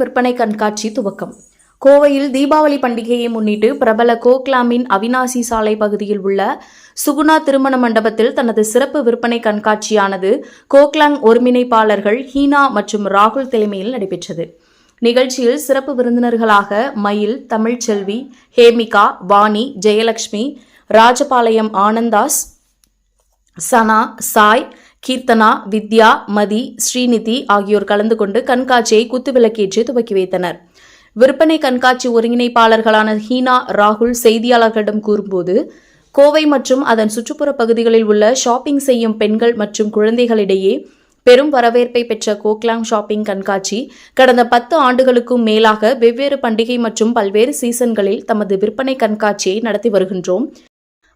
விற்பனை கண்காட்சி துவக்கம். கோவையில் தீபாவளி பண்டிகையை முன்னிட்டு பிரபல கோக்லாமின் அவினாசி சாலை பகுதியில் உள்ள சுகுணா திருமண மண்டபத்தில் தனது சிறப்பு விற்பனை கண்காட்சியானது கோக்லாங் ஒருங்கிணைப்பாளர்கள் ஹீனா மற்றும் ராகுல் தலைமையில் நடைபெற்றது. நிகழ்ச்சியில் சிறப்பு விருந்தினர்களாக மயில் தமிழ்ச்செல்வி ஹேமிகா வாணி ஜெயலட்சுமி ராஜபாளையம் ஆனந்தாஸ் சனா சாய் கீர்த்தனா வித்யா மதி ஸ்ரீநிதி ஆகியோர் கலந்து கொண்டு கண்காட்சியை குத்துவிளக்கேற்றி துவக்கி வைத்தனர். விற்பனை கண்காட்சி ஒருங்கிணைப்பாளர்களான ஹீனா ராகுல் செய்தியாளர்களிடம் கூறும்போது கோவை மற்றும் அதன் சுற்றுப்புற பகுதிகளில் உள்ள ஷாப்பிங் செய்யும் பெண்கள் மற்றும் குழந்தைகளிடையே பெரும் வரவேற்பை பெற்ற கோக்லாங் ஷாப்பிங் கண்காட்சி கடந்த பத்து ஆண்டுகளுக்கும் மேலாக வெவ்வேறு பண்டிகை மற்றும் பல்வேறு சீசன்களில் தமது விற்பனை கண்காட்சியை நடத்தி வருகின்றோம்.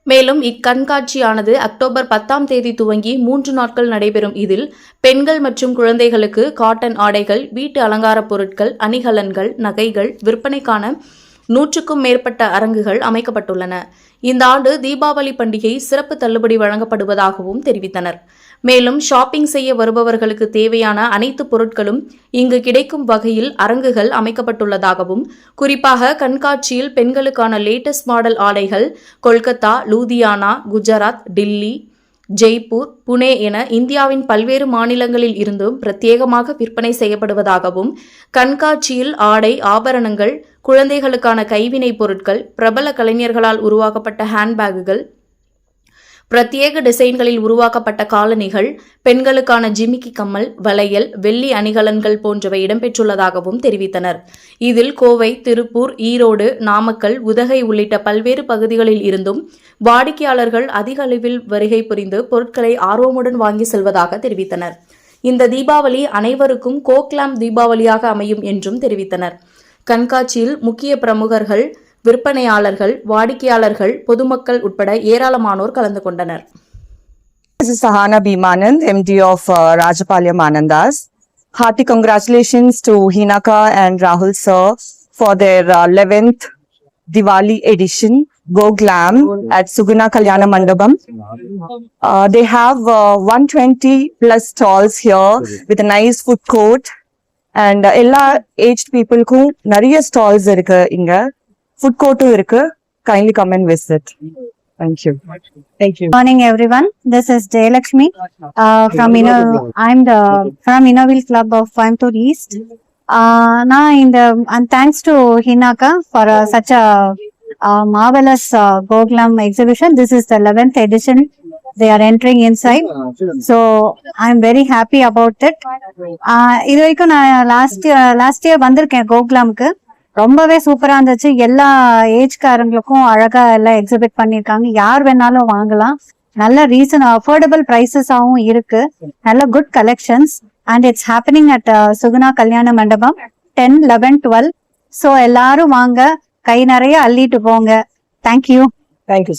மேலும் இக்கண்காட்சியானது அக்டோபர் பத்தாம் தேதி துவங்கி மூன்று நாட்கள் நடைபெறும். இதில் பெண்கள் மற்றும் குழந்தைகளுக்கு காட்டன் ஆடைகள் வீட்டு அலங்காரப் பொருட்கள் அணிகலன்கள் நகைகள் விற்பனைக்கான நூற்றுக்கும் மேற்பட்ட அரங்குகள் அமைக்கப்பட்டுள்ளன. இந்த ஆண்டு தீபாவளி பண்டிகை சிறப்பு தள்ளுபடி வழங்கப்படுவதாகவும் தெரிவித்தனர். மேலும் ஷாப்பிங் செய்ய வருபவர்களுக்கு தேவையான அனைத்து பொருட்களும் இங்கு கிடைக்கும் வகையில் அரங்குகள் அமைக்கப்பட்டுள்ளதாகவும் குறிப்பாக கண்காட்சியில் பெண்களுக்கான லேட்டஸ்ட் மாடல் ஆடைகள் கொல்கத்தா லூதியானா குஜராத் டில்லி ஜெய்ப்பூர் புனே என இந்தியாவின் பல்வேறு மாநிலங்களில் இருந்தும் பிரத்யேகமாக விற்பனை செய்யப்படுவதாகவும் கண்காட்சியில் ஆடை ஆபரணங்கள் குழந்தைகளுக்கான கைவினைப் பொருட்கள் பிரபல கலைஞர்களால் உருவாக்கப்பட்ட ஹேண்ட்பேக்குகள் பிரத்யேக டிசைன்களில் உருவாக்கப்பட்ட காலணிகள் பெண்களுக்கான ஜிமிக்கி கம்மல் வளையல் வெள்ளி அணிகலன்கள் போன்றவை இடம்பெற்றுள்ளதாகவும் தெரிவித்தனர். இதில் கோவை திருப்பூர் ஈரோடு நாமக்கல் உதகை உள்ளிட்ட பல்வேறு பகுதிகளில் இருந்தும் வாடிக்கையாளர்கள் அதிக அளவில் வருகை புரிந்து பொருட்களை ஆர்வமுடன் வாங்கி செல்வதாக தெரிவித்தனர். இந்த தீபாவளி அனைவருக்கும் கோக்லாம் தீபாவளியாக அமையும் என்றும் தெரிவித்தனர். கண்காட்சியில் முக்கிய பிரமுகர்கள் விற்பனையாளர்கள் வாடிக்கையாளர்கள் பொதுமக்கள் உட்பட ஏராளமானோர் கலந்து கொண்டனர் This is Sahana Bhimanand, MD of uh, Rajapalyam Anandas. Hearty congratulations to Hinaka and Rahul sir for their uh, 11th Diwali edition, Go Glam at Suguna Kalyana Mandabam. Uh, they have uh, 120 plus stalls here with a nice food court and uh, எல்லா aged peopleக்கும் நிறைய stalls இருக்கு இங்க food courtum இருக்கு kindly come and visit. Thank you. Thank you. morning everyone this is jayalakshmi uh, from Inno- i'm the from innovil club of coimbatore east uh, now in the and thanks to hinaka for uh, such a, uh marvelous uh, goglam exhibition this is the 11th edition they are entering inside so i'm very happy about it uh, இது வரைக்கும் நான் last last year வந்திருக்கேன் கோகுலாமுக்கு ரொம்பவே சூப்பரா இருந்துச்சு. எல்லா ஏஜ்காரங்களுக்கும் அழகா எல்லாம் எக்ஸிபிட் பண்ணிருக்காங்க யார் வேணாலும் வாங்கலாம். நல்ல ரீசன் அஃபோர்டபுள் ப்ரைசஸாவும் இருக்கு. நல்ல good collections and it's happening at Suguna Kalyana Mandapam ten eleven twelve so எல்லாரும் வாங்க. கை நிறைய அள்ளிட்டு போங்க. Thank you thank you.